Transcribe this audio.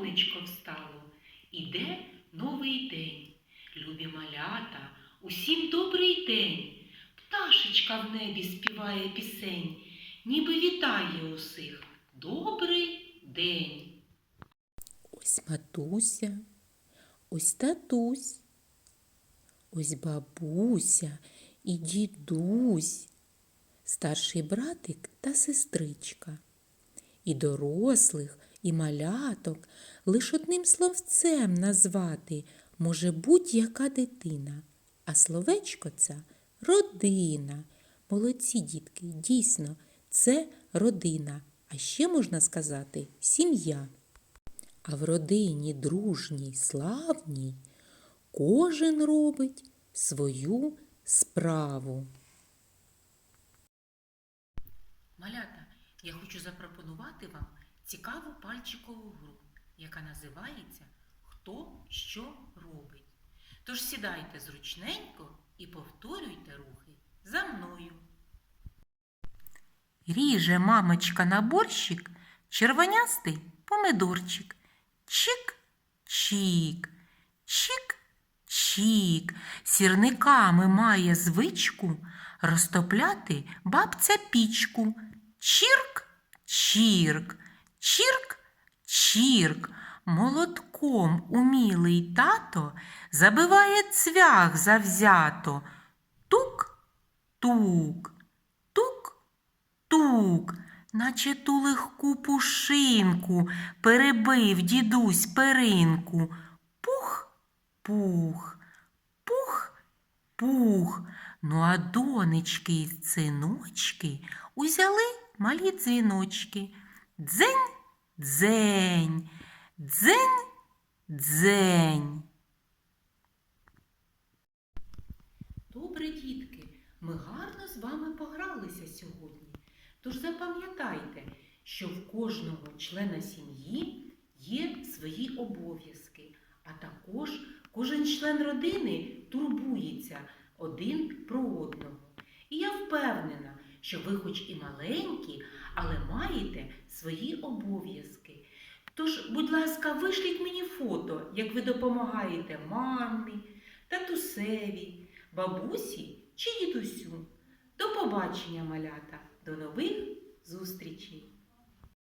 сонечко встало, іде новий день. Любі малята, усім добрий день. Пташечка в небі співає пісень, ніби вітає усіх. Добрий день. Ось матуся, ось татусь, ось бабуся і дідусь, старший братик та сестричка. І дорослих, і маляток лиш одним словцем назвати може будь-яка дитина. А словечко це родина. Молодці дітки, дійсно, це родина. А ще можна сказати сім'я. А в родині дружній, славній кожен робить свою справу. Малята, я хочу запропонувати вам цікаву пальчикову гру, яка називається Хто що робить. Тож сідайте зручненько і повторюйте рухи за мною. Ріже мамочка на борщик червонястий помидорчик. Чик-чик, чик-чик. Сірниками має звичку розтопляти бабця пічку. Чірк-чірк, чірк-чірк. Молотком умілий тато забиває цвях завзято. Тук-тук, тук-тук, наче ту легку пушинку перебив дідусь перинку. Пух-пух, пух-пух. Ну а донечки й синочки узяли малі дзвіночки. Дзень, дзень, дзень, дзень. Добре, дітки, ми гарно з вами погралися сьогодні. Тож запам'ятайте, що в кожного члена сім'ї є свої обов'язки, а також кожен член родини турбується один про одного. Що ви хоч і маленькі, але маєте свої обов'язки. Тож, будь ласка, вишліть мені фото, як ви допомагаєте мамі, татусеві, бабусі чи дідусю. До побачення, малята, до нових зустрічей!